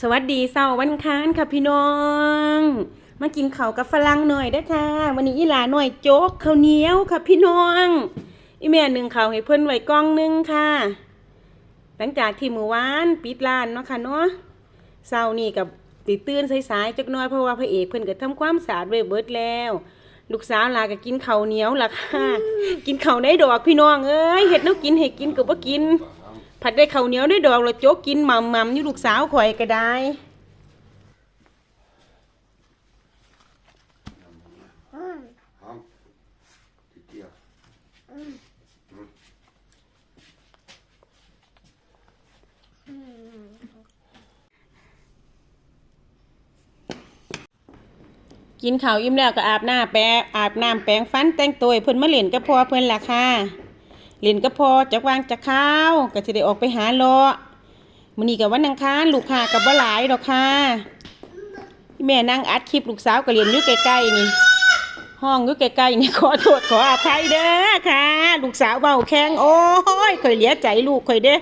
สวัสดีเสาร์วันค้านค่ะพี่น้อง มากินข้าวกับฝรั่งหน่อยได้ค่ะ วันนี้อีหลาหน่อยโจ๊กข้าวเหนียวค่ะพี่น้อง อีแม่หนึ่งข้าวให้เพิ่อนไว้กล่องหนึงค่ะ หลังจากที่มือวานปิดร้านเนาะค่ะเนาะเช้านี่กับติตื่นสายๆจักหน่อยเพราะว่าพระเอกเพิ่อนก็ทำความสะอาดไว้เบิดแล้ว ลูกสาวลาก็กินข้าวเหนียวล่ะค่ะ กินข้าวได้ดอกพี่น้องเอ้ยเฮ็ดแนวกินให้กินก็บ่กิน ผัดได้ข้าวเหนียวได้ดอกแล้วโจ๊กกินหม่ำๆอยู่ลูกสาวข่อยก็ได้ Ham. Die Tier. กินข้าวอิ่มแล้วก็อาบน้ำแปรงอาบน้ำแปรงฟันแต่งตัวให้เพิ่นมาเล่นกับพ่อเพิ่นล่ะค่ะ เล่นก็พอจักวางจักข้าวก็จะได้ออกไปหาเลาะมื้อนี้ก็วันอังคารลูกค้าก็บ่หลายดอกค่ะแม่นั่งอัดคลิปลูกสาวก็เรียนอยู่ใกล้ๆนี่ ห้องอยู่ใกล้ๆนี่ขอโทษขออภัยเด้อค่ะ ลูกสาวเบาแข้งโอ้ยค่อยเหลียใจลูกค่อยเด้อ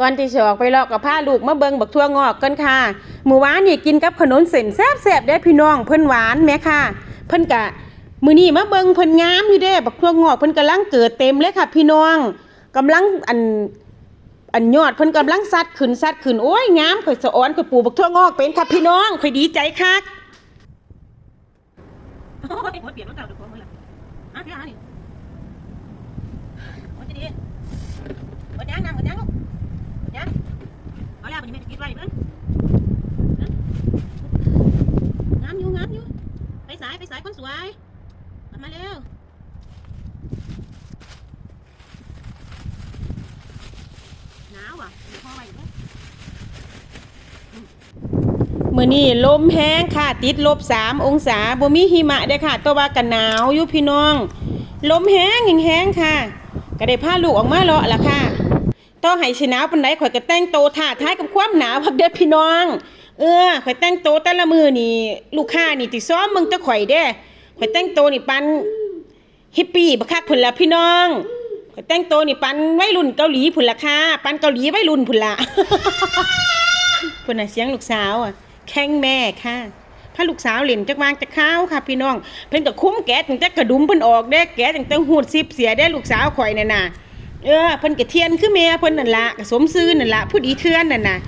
ก่อนที่จะออกไปเลาะกับพาลูกมาเบิงบักทั่วงอกกันค่ะหมู่หวานนี่กินกับขนมเส้นแซ่บๆได้พี่น้องเพิ่นหวานแม่ค่ะ เพิ่นกะมื้อนี้มาเบิงเพิ่นงามอยู่เด้บักทั่วงอกเพิ่นกำลังเกิดเต็มเลยค่ะ พี่น้องกำลังอันอันยอดเพิ่นกำลังซัดขึ้นซัดขึ้นโอ้ยงามข่อยสะอ้อนข่อยปลูกบักทั่วงอกเป็นค่ะพี่น้องข่อยดีใจคักโอ้ยเปลี่ยนรถเก่าดูของมึงละอะพี่อะนี่โอ้ยจะดีหมดยังนำหมดยังลูก ยังเอาแล้วมันยังไม่ได้กินไว้เพิ่นงามอยู่งามอยู่ ไปสายไปสายคนสวยกลับมาเร็วหนาวอะพอไว้อยู่มื่อนี้ลมแห้งค่ะ ติดลบสามองศาบ่มีหิมะได้ค่ะแตัวว่ากันหนาวอยู่พี่น้อง ลมแห้งแห้งๆค่ะ ก็ได้พาลูกออกมาเลาะละค่ะ ต่อให้สิหนาวปานใดข่อยก็แต่งโตวท่าท้ายกับความหนาวพักเด้อพี่น้อง เออข่อยแต่งโตวแต่ละมือนี่ลูกค้านี่ติซ้อมมึงจะข่อยเด้ข่อยแต่งโตวนี่ปันฮิปปี้บักคักพุ่นละพี่น้องข่อยแต่งโตวนี่ปันวัยรุ่นเกาหลีพุ่นละค่ะปันเกาหลีวัยรุ่นพุ่นละ พุ่นน่ะเสียงลูกสาวอะแข้งแม่ค่ะพาลูกสาวเล่นจักวางจักข้าวค่ะ พี่น้องเพิ่นก็คุ้มแกะตั้งแต่กระดุมเพิ่นออกเด้แกะตั้งแต่หูดซิบเสียได้ลูกสาวข่อยนั่นน่ะ เออเพิ่นก็เทียนคือแม่เพิ่นนั่นละก็สมซื่อนั่นละผู้ดีเทือนนั่นน่ะ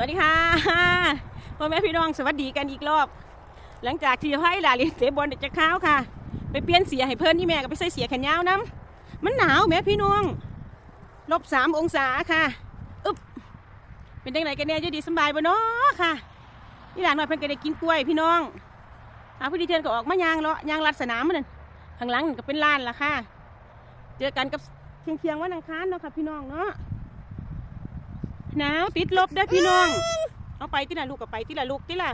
สวัสดีค่ะพ่อแม่พี่น้องสวัสดีกันอีกรอบ หลังจากที่ให้หลานเรียนเตะบอลเด็กจะข้าวค่ะ ไปเปลี่ยนเสียให้เพิ่นที่แม่ก็ไปใส่เสียแขนยาวน้ำมันหนาวแม่พี่น้อง ลบสามองศาค่ะอึ๊บเป็นจังไหนกันแน่ยู่ดีสบายบ่เนาะค่ะนี่หลานหน่อยเพิ่นก็ได้กินกล้วยพี่น้องหาผู้ดีเทือนก็ออกมายางเลาะยางลัดสนามมันนั่นข้างหลังก็เป็นลานละค่ะ เจอกันกับเคียงเคียงๆวันอังคารเนาะค่ะพี่น้องเนาะหนาวติดลบเด้พี่น้อง เอาไปที่ละลูกกับไปที่ละลูกที่ละ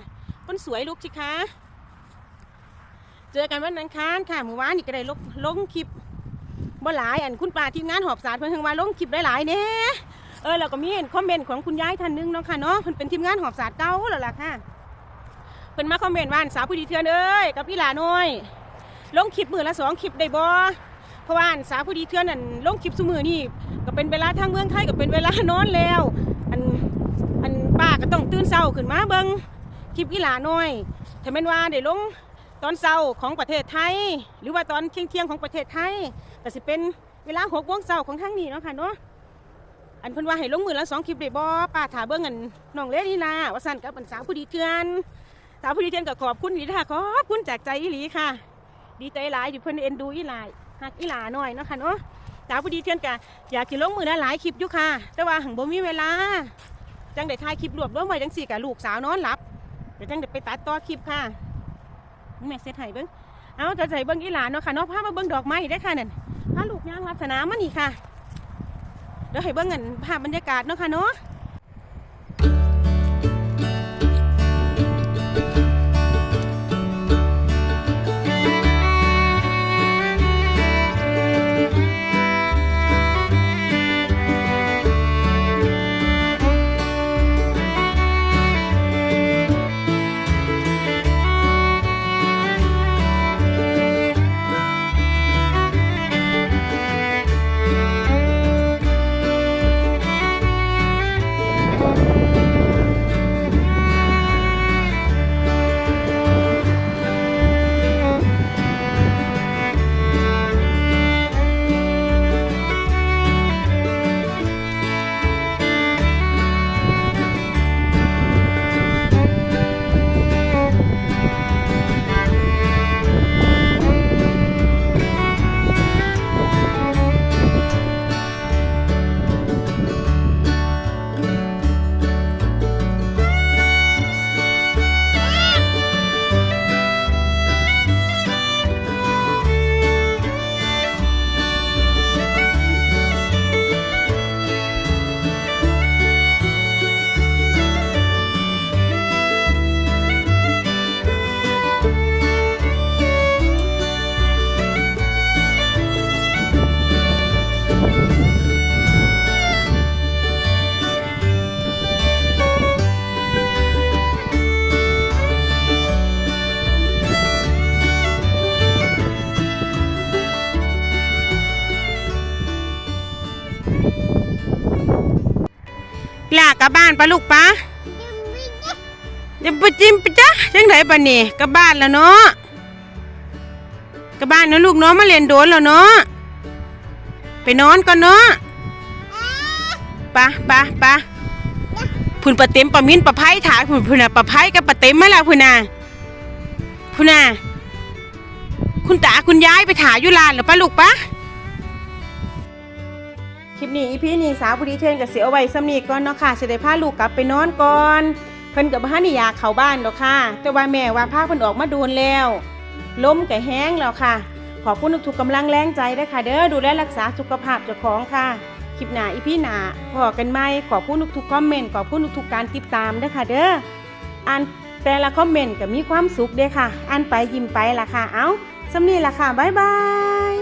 คนสวยลูกสิคะเจอกันวันอังคารค่ะเมื่อวานนี่ก็ได้ลงลงคลิป บ่หลายอันคุณป้าทีมงานหอบสารเพิ่นเพิ่งว่าลงคลิปหลายๆเด้เออแล้วก็มีเห็นคอมเมนต์ของคุณยายท่านหนึงเนาะค่ะเนาะเพิ่นเป็นทีมงานหอบสารเก่าแล้วล่ะค่ะเพิ่นมาคอมเมนต์ว่าสาวผู้ดีเทือนเอ้ยกับพี่หลาน้อยลงคลิปมือละสองคลิปได้บ่เพราะว่าสาวผู้ดีเทือนนั่นลงคลิปซุมือนี่ก็เป็นเวลาทางเมืองไทยก็เป็นเวลานอนแล้ว อันอันป้าก็ต้องตื่นเช้าขึ้นมาเบิ่งคลิปอีหลาน้อยถ้าแม่นว่าได้ลง ตอนเช้าของประเทศไทย หรือว่าตอนเที่ยงๆของประเทศไทยก็สิเป็นเวลาหกโมงเช้าของทางนี้เนาะค่ะเนาะอันเพิ่นว่าให้ลงมือละสองคลิปได้บ่ป้าถาเบิ่งอันน้องเลนี่ล่ะว่าสั่นกับอันสาวผู้ดีเทือนสาวผู้ดีเทือนก็ขอบคุณอีหลีค่ะขอบคุณจากใจอีหลีค่ะ ดีใจหลายที่เพิ่นเอ็นดูอีหลายฮักอีหลาหน่อยเนาะค่ะเนาะสาวผู้ดีเทือนก็อยากสิลงมือละหลายคลิปอยู่ค่ะ แต่ว่าหังบ่มีเวลาจังได้ถ่ายคลิปรวบรวมไว้จังสี่กับลูกสาวนอนหลับเดี๋ยวจังได้ไปตัดต่อคลิปค่ะ แม่เสร็จให้เบิ้งเอาจะใส่เบิ้งอีหลานเนาะค่ะเนาะพามาเบิ้งดอกไม้ได้ค่ะนั่นพาลูกย่างลัดสนามมานี่ค่ะเดี๋ยวให้เบิ้งเงินภาพบรรยากาศเนาะค่ะเนาะ ลับบ้านปะลูกปะจะไปจิ้มไปจ้ะจังไดปะนี่กลับบ้านแล้วเนาะกลับบ้านเนาะลูกเนาะมาเรียนโดนแล้วเนาะไปนอนก่อนเนาะปะปะปะพุ่นปะเต็มปะมิ้นปะไผ่ถาพุ่นพุ่นน่ะปะไผ่กับปะเต็มมาแล้วพุ่นน่ะพุ่นน่ะคุณตาคุณยายไปถ่ายอยู่ลานแล้วปะลูกปะ คลิปนี้อีพีนี้สาวผู้ดีเทรนกับเสียเอาไว้สำนีก่อนเนาะค่ะสิได้พาลูกกลับไปนอนก่อนเพิ่นกับบ้านนี่อยากเข้าบ้านดอกค่ะ แต่ว่าแม่ว่าพาเพิ่นออกมาโดนแล้วล้มกับแห้งแล้วค่ะ ขอบคุณทุกๆกำลังแรงใจด้วยค่ะ เด้อดูแลรักษาสุขภาพเจ้าของค่ะคลิปหน้าอีพี่หน้าพอกันไหมขอบคุณทุกๆคอมเมนต์ขอบคุณทุกๆการติดตามด้วยค่ะ เด้ออ่านแต่ละคอมเมนต์ก็มีความสุขเด้อค่ะอ่านไปยิ้มไปล่ะค่ะ เอ้าสำนีล่ะค่ะบ๊ายบาย